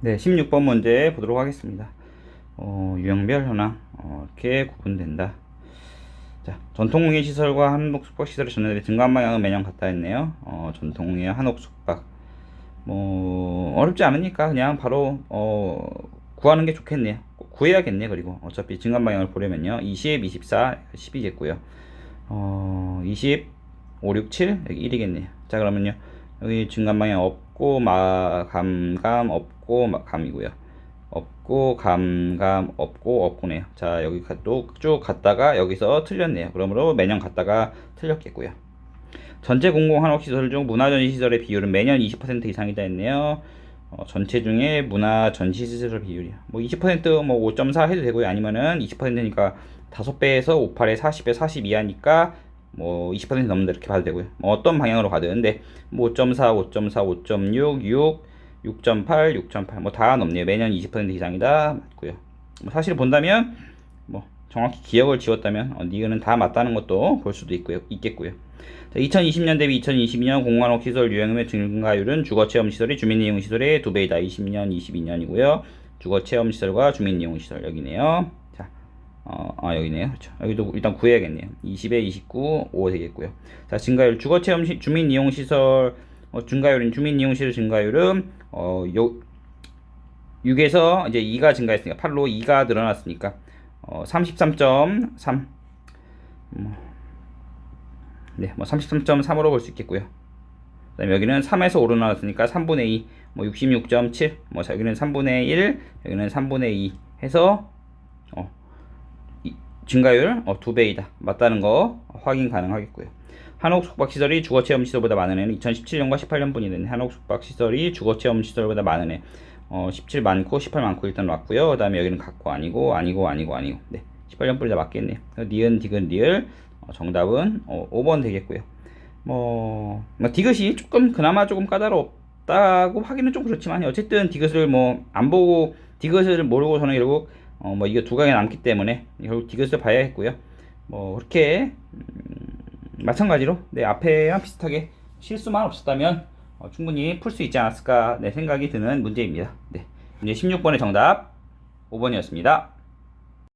네, 16번 문제 보도록 하겠습니다. 어, 유형별 현황 어, 이렇게 구분된다. 자, 전통공예 시설과 한옥 숙박 시설의 전환의 증가한 방향은 매년 같다 했네요. 어, 전통공예 한옥 숙박 뭐 어렵지 않으니까 그냥 바로 어, 구하는 게 좋겠네요. 꼭 구해야겠네. 그리고 어차피 증가한 방향을 보려면요. 20, 24, 12겠고요. 어, 20, 5, 6, 7 여기 1이겠네요. 자 그러면요. 여기 증가한 방향 없고 마 감감 없고 마, 감이고요. 없고 감감 없고 없고네요. 자 여기 또 쭉 갔다가 여기서 틀렸네요. 그러므로 매년 갔다가 틀렸겠고요. 전체 공공 한옥 시설 중 문화 전시 시설의 비율은 매년 20% 이상이다 했네요. 어, 전체 중에 문화 전시 시설 비율이요. 뭐 20%뭐 5.4 해도 되고요. 아니면은 20%니까 5배에서 58에 40에 42 하니까 뭐 20% 넘는다 이렇게 봐도 되고요. 뭐 어떤 방향으로 가든 근데 뭐 5.4, 5.4, 5.6, 6, 6.8, 6.8 뭐 다 넘네요. 매년 20% 이상이다 맞고요. 뭐 사실 본다면 뭐 정확히 기억을 지웠다면 어, 니은은 다 맞다는 것도 볼 수도 있고요. 있겠고요. 자, 2020년 대비 2022년 공간옥 시설 유형의 증가율은 주거 체험 시설이 주민 이용 시설의 두 배이다. 20년, 22년이고요. 주거 체험 시설과 주민 이용 시설 여기네요. 자, 어, 아 여기네요. 그렇죠. 여기도 일단 구해야겠네요. 20에 29, 5 되겠고요. 자, 증가율 주거체험 시, 주민 이용 시설 어, 증가율인 주민 이용 시설 증가율은 어, 요 6에서 이제 2가 증가했으니까 8로 2가 늘어났으니까 어, 33.3 네, 뭐 33.3으로 볼 수 있겠고요. 그다음에 여기는 3에서 5로 나왔으니까 3분의 2, 뭐 66.7, 뭐 자, 여기는 3분의 1, 여기는 3분의 2 해서 어, 이, 증가율 어, 두 배이다. 맞다는 거 확인 가능하겠고요. 한옥 숙박 시설이 주거 체험 시설보다 많은 애는 2017년과 18년분이 되는 한옥 숙박 시설이 주거 체험 시설보다 많은 애. 어, 17 많고 18 많고 일단 왔고요. 그 다음에 여기는 갖고 아니고 아니고 아니고 아니고. 네. 18년분이 다 맞겠네요. 니은 디귿 리을 어, 정답은 어, 5번 되겠고요. 뭐, 뭐 디귿이 조금 그나마 조금 까다롭다고 하기는 좀 그렇지만 어쨌든 디귿을 뭐 안 보고 디귿을 모르고 저는 결국 어, 뭐 이게 두 강에 남기 때문에 결국 디귿을 봐야 했고요. 뭐 그렇게 음, 마찬가지로 내 앞에랑 비슷하게 실수만 없었다면 어, 충분히 풀 수 있지 않았을까 내 생각이 드는 문제입니다. 네. 문제 16번의 정답 5번이었습니다.